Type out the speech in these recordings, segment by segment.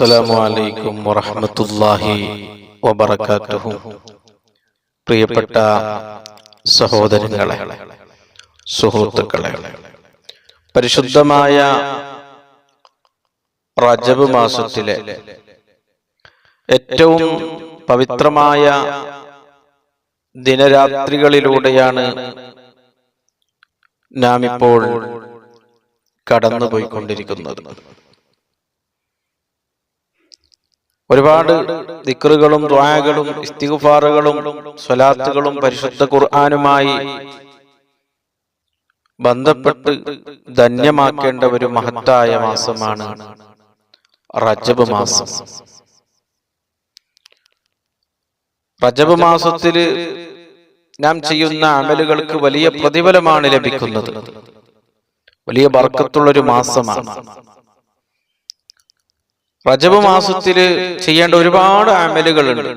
അസ്സലാമു അലൈക്കും വറഹ്മത്തുള്ളാഹി വബറകാതുഹു. പ്രിയപ്പെട്ട സഹോദരങ്ങളെ സുഹൃത്തുക്കളെ പരിശുദ്ധമായ റജബ് മാസത്തിലെ ഏറ്റവും പവിത്രമായ ദിനരാത്രികളിലൂടെയാണ് നാം ഇപ്പോൾ കടന്നുപോയിക്കൊണ്ടിരിക്കുന്നത്. ഒരുപാട് ദിക്റുകളും ദ്വായകളും ഇസ്തിഗുഫാറുകളും സ്വലാത്തുകളും പരിശുദ്ധ ഖുർആാനുമായി ബന്ധപ്പെട്ട് ധന്യമാക്കേണ്ട ഒരു മഹത്തായ മാസമാണ് റജബ് മാസം. റജബ് മാസത്തിൽ നാം ചെയ്യുന്ന അമലുകൾക്ക് വലിയ പ്രതിഫലമാണ് ലഭിക്കുന്നത്. വലിയ ബർക്കത്തുള്ളൊരു മാസമാണ്. റജബ് മാസത്തിൽ ചെയ്യേണ്ട ഒരുപാട് അമലുകളുണ്ട്.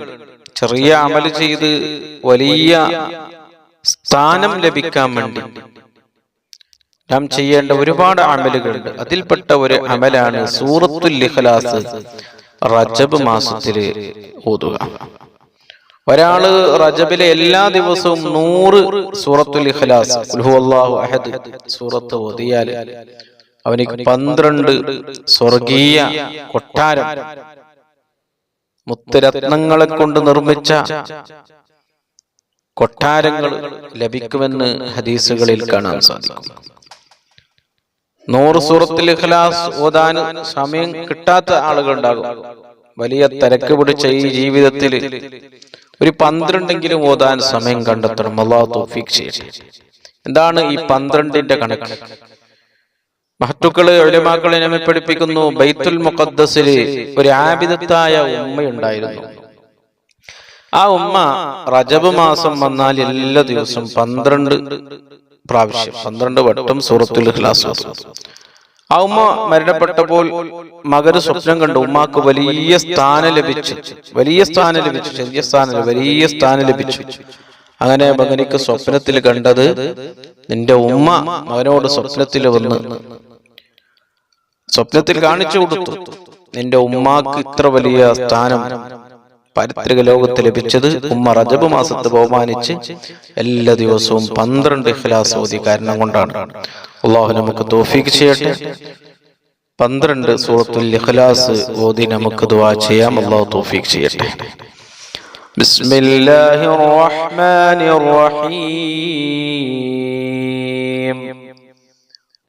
ചെറിയ അമൽ ചെയ്ത് വലിയ സ്ഥാനം ലഭിക്കാൻ വേണ്ടി. നാം ചെയ്യേണ്ട ഒരുപാട് അമലുകളുണ്ട്. അതിൽപ്പെട്ട ഒരു അമലാണ് സൂറത്തുൽ ഇഖ്ലാസ് റജബ് മാസത്തിൽ ഓതുക. ഒരാൾ റജബിലെ എല്ലാ ദിവസവും നൂറ് സൂറത്തുൽ ഇഖ്ലാസ്. അഹദ് സൂറത്ത് ഓതിയാൽ അവനിക്ക് പന്ത്രണ്ട് സ്വർഗീയ കൊട്ടാരം. മുത്തുരത്നങ്ങളെ കൊണ്ട് നിർമ്മിച്ച കൊട്ടാരങ്ങൾ ലഭിക്കുമെന്ന് ഹദീസുകളിൽ കാണാൻ സാധിക്കും. നൂറ് സൂറത്തിൽ ഇഖ്ലാസ് ഓതാൻ സമയം കിട്ടാത്ത ആളുകൾ ഉണ്ടാകും വലിയ തിരക്ക് പിടിച്ച ഈ ജീവിതത്തിൽ ഒരു പന്ത്രണ്ടെങ്കിലും ഓതാൻ സമയം കണ്ടെത്തണം. അള്ളാഹു തൗഫീഖ് ചെയ്യട്ടെ. എന്താണ് ഈ പന്ത്രണ്ടിന്റെ കണക്ക്? മഹത്തുക്കൾ ഒഴിമാക്കളെ നമ്മെ പഠിപ്പിക്കുന്നു ബൈത്തുൽ മുഖദ്ദസിൽ ഒരു ആബിദത്തായ ഉമ്മയുണ്ടായിരുന്നു. ആ ഉമ്മ റജബ് മാസം വന്നാൽ എല്ലാ ദിവസവും പന്ത്രണ്ട് പ്രാവശ്യം പന്ത്രണ്ട് വട്ടം സൂറത്തുൽ ഇഖ്ലാസ് ഓതും. ആ ഉമ്മ മരണപ്പെട്ടപ്പോൾ മകര് സ്വപ്നം കണ്ടു ഉമ്മാക്ക് വലിയ സ്ഥാനം ലഭിച്ചു. വലിയ സ്ഥാനം ലഭിച്ചു. ചെറിയ സ്ഥാനം വലിയ സ്ഥാനം ലഭിച്ചു. അങ്ങനെ മകനിക്ക് സ്വപ്നത്തിൽ കണ്ടത് നിന്റെ ഉമ്മ മകനോട് സ്വപ്നത്തിൽ വന്ന് സ്വപ്നത്തിൽ കാണിച്ചു കൊടുത്തു നിന്റെ ഉമ്മാക്ക് ഇത്ര വലിയ സ്ഥാനം പാരിത്രിക ലോകത്ത് ലഭിച്ചത് ഉമ്മ റജബ് മാസത്തെ ബഹുമാനിച്ച് എല്ലാ ദിവസവും പന്ത്രണ്ട് ഇഖ്ലാസ് ഓതി കാരണം കൊണ്ടാണ് അള്ളാഹു നമുക്ക് തോഫീക്ക് ചെയ്യട്ടെ പന്ത്രണ്ട് സൂറത്തുൽ ഇഖ്ലാസ് ഓതി നമുക്ക് ദുആ ചെയ്യാം അള്ളാഹു തോഫീക്ക് ചെയ്യട്ടെ بسم الله الرحمن الرحيم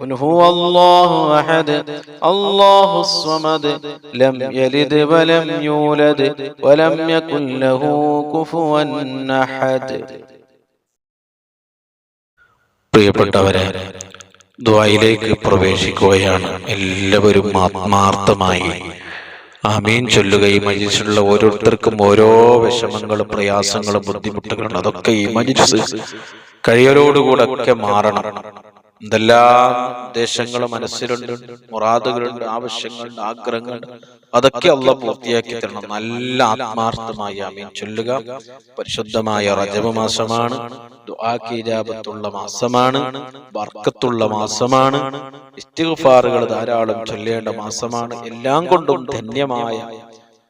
قل هو الله أحد الله الصمد لم يلد ولم يولد ولم يكن له كفوا أحد പ്രിയപ്പെട്ടവരെ ദ്വായിലേക്ക് പ്രവേശിക്കുകയാണ് എല്ലാവരും ആത്മാർത്ഥമായി ആമീൻ ചൊല്ലുകയും മജിസിലുള്ള ഓരോരുത്തർക്കും ഓരോ വിഷമങ്ങളും പ്രയാസങ്ങളും ബുദ്ധിമുട്ടുകളും അതൊക്കെ ഈ മജിസ് കഴിയലോടുകൂടെ ഒക്കെ മാറണം എന്തെല്ലാം ഉദ്ദേശങ്ങൾ മനസ്സിലുണ്ട് മുറാദുകളുണ്ട് ആവശ്യങ്ങളുണ്ട് ആഗ്രഹങ്ങളുണ്ട്. അതൊക്കെ അള്ള പൂർത്തിയാക്കി തരണം. നല്ല ആത്മാർത്ഥമായി അമീൻ ചൊല്ലുക. പരിശുദ്ധമായ റജബ് മാസമാണ്. ദുആക്കീജാബത്തുള്ള മാസമാണ്. വർക്കത്തുള്ള മാസമാണ്. ഇസ്തിഗ്ഫാറുകൾ ധാരാളം ചൊല്ലേണ്ട മാസമാണ്. എല്ലാം കൊണ്ടും ധന്യമായ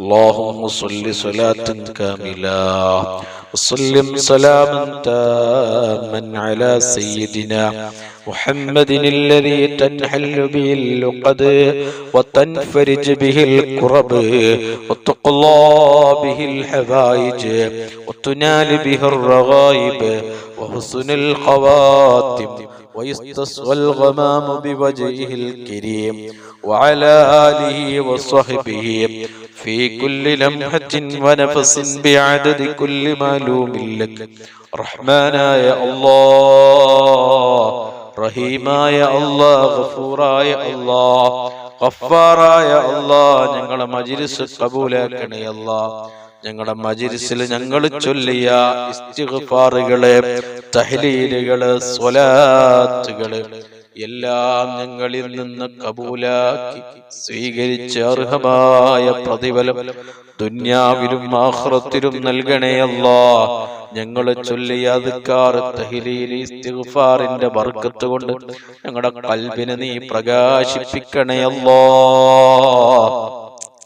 اللهم صل صلاة كاملة وسلم سلاما تاما على سيدنا محمد الذي تنحل به اللقد وتنفرج به الكرب وتقضى به الحوائج وتنال به الرغائب وحسن الخواتم ويستصغى الغمام بوجهه الكريم وعلى آله وصحبه في كل لمحة ونفس بعدد كل معلوم لك رحمانا يا الله رحيما يا الله غفورا يا الله ഗഫാറായ അള്ളാ ഞങ്ങളെ മജിലിസ് കബൂലാക്കണേ അല്ലാ ഞങ്ങളുടെ മജിലിസിൽ ഞങ്ങൾ ചൊല്ലിയ ഇസ്തിഗ്ഫാറുകള് തഹ്ലീലുകള് സ്വലാത്തുകള് എല്ലാം ഞങ്ങളിൽ നിന്ന് കബൂലാക്കി സ്വീകരിച്ച് അർഹമായ പ്രതിഫലം ദുന്യാവിലും ആഹ്റത്തിലും നൽകണേ അല്ലാ. ഞങ്ങളെ ചൊല്ലിയ അതുക്കാർ തഹിലീൽ വർക്കത്ത് കൊണ്ട് ഞങ്ങളുടെ കൽബിനെ നീ പ്രകാശിപ്പിക്കണേ അല്ലാ.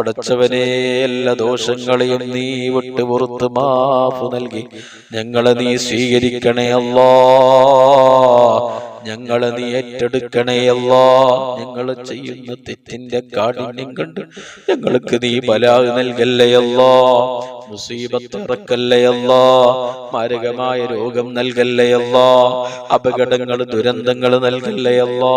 പടച്ചവനെ എല്ലാ ദോഷങ്ങളെയും നീ വിട്ടു പുറത്ത് മാഫ് നൽകി. ഞങ്ങളെ നീ സ്വീകരിക്കണേ അല്ലാ. ഞങ്ങളെ നീ ഏറ്റെടുക്കണേ അല്ലാ. ഞങ്ങൾ ചെയ്യുന്ന തെറ്റിന്റെ കാഠിന്യം കണ്ട് ഞങ്ങൾക്ക് നീ ബലാഗ് നൽകല്ലേ അല്ലാ. മുസീബത്ത് ഇറക്കല്ലേ അല്ലാ. മാരകമായ രോഗം നൽകല്ലേ അല്ലാ. അപകടങ്ങൾ ദുരന്തങ്ങൾ നൽകല്ലേ അല്ലാ.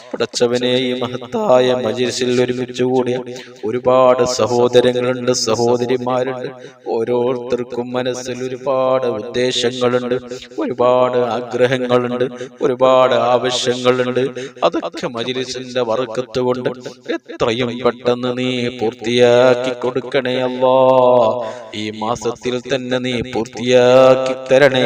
പടച്ചവനെ ഈ മഹത്തായ മജിൽസിൽ ഒരുമിച്ച് കൂടിയ ഒരുപാട് സഹോദരങ്ങളുണ്ട് സഹോദരിമാരുണ്ട്. ഓരോരുത്തർക്കും മനസ്സിൽ ഒരുപാട് ഉദ്ദേശങ്ങളുണ്ട് ഒരുപാട് ആഗ്രഹങ്ങളുണ്ട് ഒരുപാട് ആവശ്യങ്ങളുണ്ട്. അതൊക്കെ മജിലിസിന്റെ വറക്കത്ത് കൊണ്ട് എത്രയും പെട്ടെന്ന് നീ പൂർത്തിയാക്കി കൊടുക്കണേ അല്ലാ. ഈ മാസത്തിൽ തന്നെ നീ പൂർത്തിയാക്കി തരണേ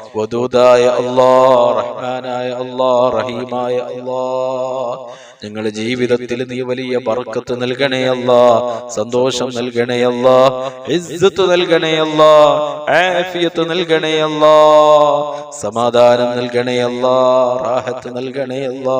വദൂദായ അള്ളാ റഹ്മാനായ അള്ളാ റഹീമായ അള്ളാ ഞങ്ങളുടെ ജീവിതത്തിൽ നീ വലിയ ബർക്കത്ത് നൽകണേ അല്ലാ സന്തോഷം നൽകണേ അല്ലാ ഇസ്സത്ത് നൽകണേ അല്ലാ ആഫിയത്ത് നൽകണേ അല്ലാ സമാധാനം നൽകണേ അല്ലാ റാഹത്ത് നൽകണേ അല്ലാ.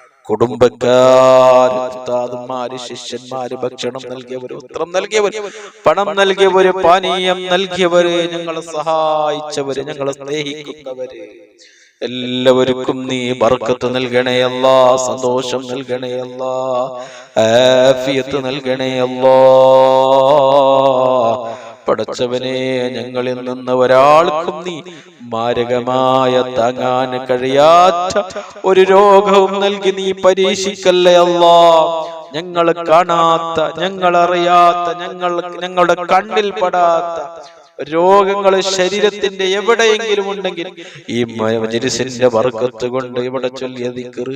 ഉസ്താദുമാര് ശിഷ്യന്മാര് ഭക്ഷണം നൽകിയവര് ഉത്തരം നൽകിയവര് പണം നൽകിയവര് പാനീയം നൽകിയവര് ഞങ്ങളെ സഹായിച്ചവര് ഞങ്ങളെ സ്നേഹിക്കുന്നവര്. എല്ലാവർക്കും നീ ബർക്കത്ത് നൽകണേ സന്തോഷം നൽകണേ ആഫിയത്ത് നൽകണേ പടച്ചവനെ ഞങ്ങളിൽ നിന്ന് ഒരാൾക്കും നീ മാരകമായ താങ്ങാൻ കഴിയാത്ത ഒരു രോഗവും നൽകി നീ പരീക്ഷിക്കല്ലേ അല്ലാ? ഞങ്ങൾ കാണാത്ത ഞങ്ങൾ അറിയാത്ത ഞങ്ങൾ ഞങ്ങളുടെ കണ്ണിൽ പെടാത്ത രോഗങ്ങൾ ശരീരത്തിന്റെ എവിടെയെങ്കിലും ഉണ്ടെങ്കിൽ ഈ മജിരിസിന്റെ വർക്കത്ത് കൊണ്ട് ഇവിടെ ചൊല്ലിയ ദിക്റ്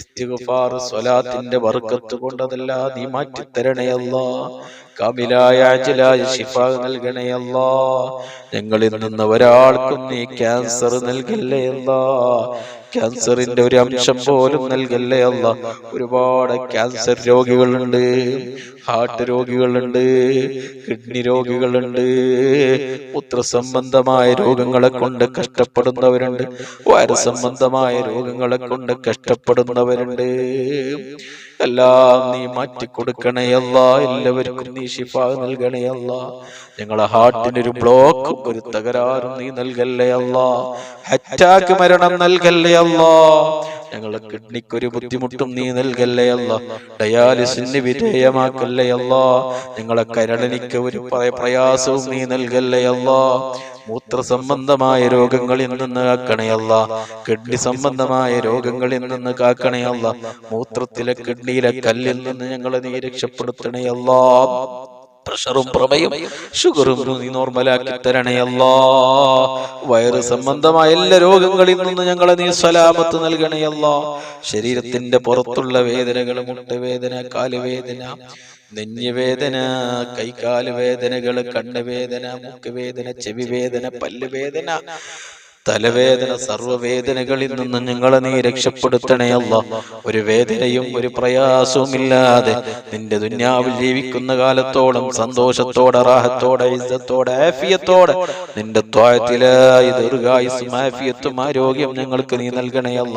ഇസ്തിഗ്ഫാർ സ്വലാത്തിന്റെ വർക്കത്ത് കൊണ്ട് അതെല്ലാം നീ മാറ്റി തരണേ അല്ലാ. കാമിലായ അജലായ ശിഫ നൽകണേ അല്ലാ ഞങ്ങളിൽ നിന്ന് ഒരാൾക്കും നീ ക്യാൻസർ നൽകല്ലേ അല്ലാ ക്യാൻസറിന്റെ ഒരു അംശം പോലും നൽകല്ലേ അല്ല ഒരുപാട് ക്യാൻസർ രോഗികളുണ്ട് ഹാർട്ട് രോഗികളുണ്ട് കിഡ്നി രോഗികളുണ്ട് പുത്ര സംബന്ധമായ രോഗങ്ങളെ കൊണ്ട് കഷ്ടപ്പെടുന്നവരുണ്ട് വയറ് സംബന്ധമായ രോഗങ്ങളെ കൊണ്ട് കഷ്ടപ്പെടുന്നവരുണ്ട്. എല്ലാം നീ മാറ്റി കൊടുക്കണേയല്ല എല്ലാവർക്കും നീ ഷിഫ നൽകണേയല്ല ഞങ്ങളെ ഹാർട്ടിനൊരു ബ്ലോക്ക് ഒരു തകരാറും നീ നൽകല്ലേ അല്ല. അറ്റാക്ക് മരണം നൽകല്ലേ അല്ല. ഞങ്ങളെ കിഡ്നിക്കൊരു ബുദ്ധിമുട്ടും നീ നൽകല്ലേ അല്ല? ഡയാലിസിന് വിധേയമാക്കല്ലേ അല്ല? ഞങ്ങളെ കരളിനിക്ക് ഒരു പ്ര- പ്രയാസവും നീ നൽകല്ലേ അല്ല? മൂത്ര സംബന്ധമായ രോഗങ്ങളിൽ നിന്ന് കാക്കണയല്ല കിഡ്നി സംബന്ധമായ രോഗങ്ങളിൽ നിന്ന് കാക്കണയല്ല മൂത്രത്തിലെ കിഡ്നിയിലെ കല്ലിൽ നിന്ന് ഞങ്ങളെ നീ രക്ഷപ്പെടുത്തണയല്ല പ്രഷറും പ്രമയും ഷുഗറും നീ നോർമലാക്കി തരണയല്ല വയറ് സംബന്ധമായ എല്ലാ രോഗങ്ങളിൽ നിന്ന് ഞങ്ങളെ നീ സലാമത്ത് നൽകണയല്ല ശരീരത്തിന്റെ പുറത്തുള്ള വേദനകൾ മുട്ടുവേദന കാലുവേദന നെഞ്ഞുവേദന കൈകാലുവേദനകൾ കണ്ണുവേദന മുക്കുവേദന ചെവി വേദന പല്ലുവേദന തലവേദന സർവവേദനകളിൽ നിന്ന് ഞങ്ങളെ നീ രക്ഷപ്പെടുത്തണേ അല്ല. ഒരു വേദനയും ഒരു പ്രയാസവും ഇല്ലാതെ നിന്റെ ദുന്യാവിൽ ജീവിക്കുന്ന കാലത്തോളം സന്തോഷത്തോടെ റാഹത്തോടെ ഇസ്സത്തോടെ ആഫിയത്തോടെ നിന്റെ ത്വായത്തിലായി ദീർഘായുസും ആഫിയത്തും ആരോഗ്യം ഞങ്ങൾക്ക് നീ നൽകണേ അല്ല.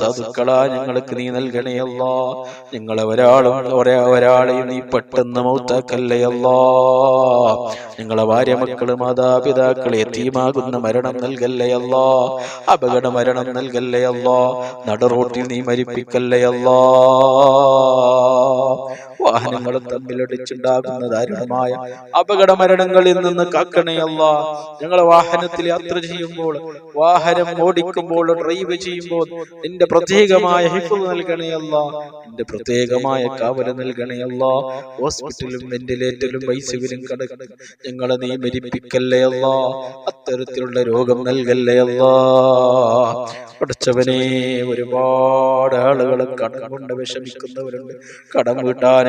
സാധുക്കളാ ഞങ്ങൾക്ക് നീ നൽകണേ ഞങ്ങളെ ഒരാളും ഒരേ ഒരാളെയും നീ പെട്ടെന്ന് മൗത്താക്കല്ലേ അല്ലാ. ഞങ്ങളെ ഭാര്യ മക്കൾ മാതാപിതാക്കളെ തീമാകുന്ന മരണം നൽകല്ലേ അല്ലാ. അപകട മരണം നൽകല്ലേ അല്ലാ. നീ മരിപ്പിക്കല്ലേ അല്ലാ. വാഹന വാഹനങ്ങളും തമ്മിലടിച്ചുണ്ടാകുന്ന ദാരുണമായ അപകട മരണങ്ങളിൽ നിന്ന് കാക്കണയല്ല ഞങ്ങൾ വാഹനത്തിൽ യാത്ര ചെയ്യുമ്പോൾ വാഹനം ഓടിക്കുമ്പോൾ ഡ്രൈവ് ചെയ്യുമ്പോൾ നിന്റെ പ്രത്യേകമായ ഹിഫ്ള് നൽകണയല്ല നിന്റെ പ്രത്യേകമായ കാവൽ നൽകണയല്ല ഹോസ്പിറ്റലും വെന്റിലേറ്ററിലും ഐസിയുവിലും കടന്ന് ഞങ്ങളെ നീ മരിപ്പിക്കല്ലേ അല്ല. അത്തരത്തിലുള്ള രോഗം നൽകല്ലേ അല്ല. പഠിച്ചവനെ ഒരുപാട് ആളുകൾ കടം കൊണ്ട് വിഷമിക്കുന്നവരുണ്ട്. കടം വീട്ടാൻ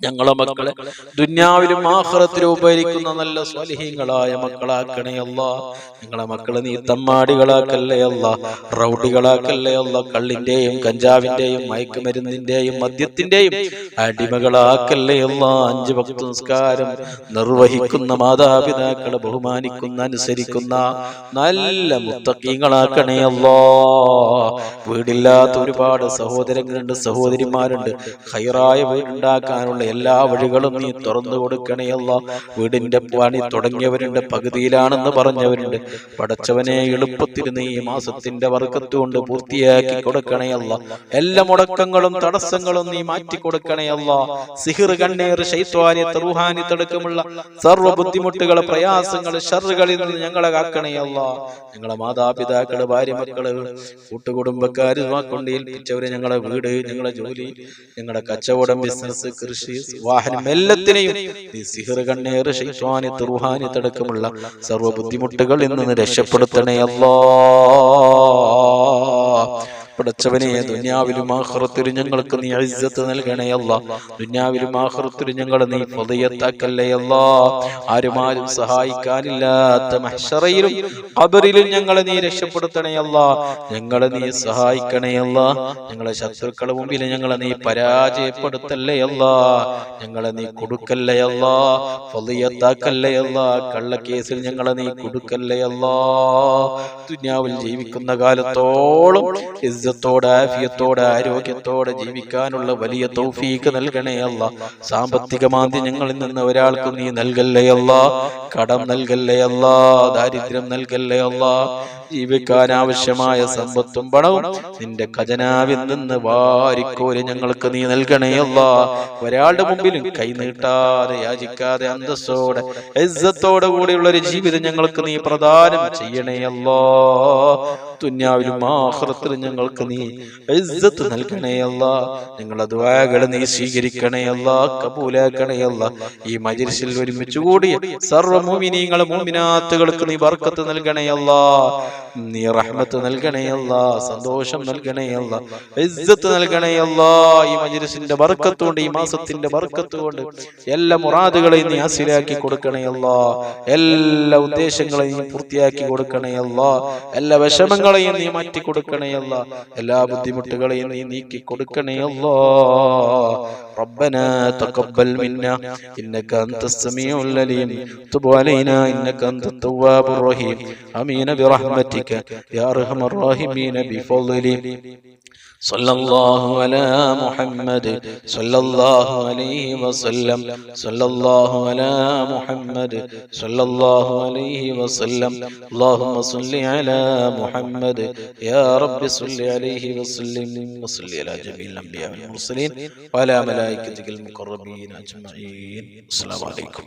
ഞങ്ങളെ മക്കളെ ദുന്യാവിലും ആഹ്റത്തിലും ഉപകരിക്കുന്ന നല്ല സ്വലിഹീങ്ങളായ മക്കളാക്കണേ അല്ല. ഞങ്ങളെ മക്കളെ നീ തമ്മാടികളാക്കല്ലേ അല്ല. റൗഡികളാക്കല്ലേ കള്ളിന്റെയും കഞ്ചാവിന്റെയും മയക്കുമരുന്നിന്റെയും മദ്യത്തിന്റെയും അടിമകളാക്കല്ലേ അല്ല. അഞ്ച് ഭക്ത സംസ്കാരം നിർവഹിക്കുന്ന മാതാപിതാക്കളെ ബഹുമാനിക്കുന്ന അനുസരിക്കുന്ന നല്ല മുത്തക്കീങ്ങളാക്കണേ അല്ലോ. വീടില്ലാത്ത ഒരുപാട് സഹോദരങ്ങളുണ്ട് സഹോദരിമാരുണ്ട്. ഹൈറായ വീടുണ്ടാക്കാനുള്ള എല്ലാ വഴികളും നീ തുറന്നു കൊടുക്കണേയല്ല വീടിന്റെ പണി തുടങ്ങിയവരുണ്ട് പകുതിയിലാണെന്ന് പറഞ്ഞവരുണ്ട്. പടച്ചവനെ എളുപ്പത്തിൽ നീ ഈ മാസത്തിന്റെ വർക്കത്തുകൊണ്ട് പൂർത്തിയാക്കി കൊടുക്കണേയല്ല എല്ലാ മുടക്കങ്ങളും തടസ്സങ്ങളും നീ മാറ്റി കൊടുക്കണേയല്ല സിഹിർ കണ്ണീർ ശൈത്വാനി തറുഹാനി തടുക്കമുള്ള സർവ ബുദ്ധിമുട്ടുകൾ പ്രയാസങ്ങൾ ഷറുകളിൽ നിന്ന് ഞങ്ങളെ കാക്കണേയല്ല ഞങ്ങളെ മാതാപിതാക്കൾ ഭാര്യ മക്കൾ കൂട്ടുകുടുംബക്കാര് കൊണ്ട് ഏൽപ്പിച്ചവര് ഞങ്ങളുടെ വീട് ഞങ്ങളുടെ ജോലി ഞങ്ങളുടെ കച്ചവടം ബിസിനസ് കൃഷി വാഹനം എല്ലാത്തിനെയും നീ സിഹർ കണ്ണേറ് തടക്കമുള്ള സർവ ബുദ്ധിമുട്ടുകളിൽ നിന്ന് രക്ഷപ്പെടുത്തണേ അല്ലാ പടച്ചവനെ ദുന്യാവിലും ആഹ്റത്തിലും ഞങ്ങൾക്ക് നീ ഇസ്സത്ത് നൽകണേ അല്ല. ദുന്യാവിലും ആഹ്റത്തിലും ഞങ്ങൾ നീ ഫതയത്താക്കല്ലേ അല്ല. ആരും ആരും സഹായിക്കാനില്ലാത്ത മഹ്ശറയിലും ഖബറിലും ഞങ്ങളെ നീ രക്ഷപ്പെടുത്തണേ അല്ല. ഞങ്ങളെ നീ സഹായിക്കണേ അല്ല. ഞങ്ങളെ ശത്രുക്കളെ മുമ്പിൽ ഞങ്ങളെ നീ പരാജയപ്പെടുത്തല്ലേ അല്ല. ഞങ്ങളെ നീ കൊടുക്കല്ലേ അല്ല. ഫതയത്താക്കല്ലേ അല്ല. കള്ളക്കേസിൽ ഞങ്ങളെ നീ കൊടുക്കല്ലേ അല്ല. ദുന്യാവിൽ ജീവിക്കുന്ന കാലത്തോളം ഇസ്സത്തോടെ ആഫിയത്തോടെ ആരോഗ്യത്തോടെ ജീവിക്കാനുള്ള വലിയ തൗഫീക്ക് നൽകണേ അല്ല. സാമ്പത്തിക മാന്ദ്യം ഞങ്ങളിൽ നിന്ന് ഒരാൾക്കും നീ നൽകല്ലേ അല്ല. കടം നൽകല്ലേ അല്ല. ദാരിദ്ര്യം നൽകല്ലേ അല്ല. ജീവിക്കാൻ ആവശ്യമായ സമ്പത്തും പണവും നിന്റെ ഖജനാവിൽ നിന്ന് വാരിക്കോരി ഞങ്ങൾക്ക് നീ നൽകണേ അല്ല. ഒരാളുടെ മുമ്പിലും കൈ നീട്ടാതെ യാചിക്കാതെ അന്തസ്സോടെ ഇസ്സത്തോടെ കൂടിയുള്ള ഒരു ജീവിതം ഞങ്ങൾക്ക് നീ പ്രദാനം ചെയ്യണേ അല്ലോ. ദുന്യാവിലും ആഹ്റത്തിലും ഞങ്ങൾക്ക് നീ ഇസ്സത്ത് നൽകണേ അല്ല. ഞങ്ങളെ ദ്വാകൾ നീ സ്വീകരിക്കണേ അല്ല ഈ മജിൽസിൽ ഒരുമിച്ച് സർവ മോമിനീങ്ങളെ മോമിനാത്തുകൾക്ക് നീ ബർക്കത്ത് നൽകണേ അല്ല. നീ റഹ്മത്ത് നൽകണേ അല്ല സന്തോഷം നൽകണേ അല്ല ഇസ്സത്ത് നൽകണേ ഈ മജിൽസിന്റെ ബർക്കത്ത് കൊണ്ട് ഈ മാസത്തിന്റെ ബർക്കത്ത് കൊണ്ട് എല്ലാ മുറാദുകളെയും നീ ഹാസിലാക്കി കൊടുക്കണേ അല്ല. എല്ലാ ഉദ്ദേശങ്ങളെയും നീ പൂർത്തിയാക്കി കൊടുക്കണേ അല്ല. എല്ലാ വിഷമങ്ങളെയും നീ മാറ്റി കൊടുക്കണേ അല്ല എല്ലാ ബുദ്ധിമുട്ടുകളെയും നീ നീക്കി കൊടുക്കണേ അല്ലാ ربنا تقبل منا إنك أنت السميع العليم تب علينا إنك أنت التواب الرحيم أمين برحمتك يا أرحم الراحمين بفضلك صلى الله على محمد صلى الله عليه وسلم صلى الله على محمد صلى الله عليه وسلم اللهم صل على محمد يا رب صل عليه وسلم وصل على جميع الأنبياء والمرسلين وعلى ملائكتك المقربين أجمعين السلام عليكم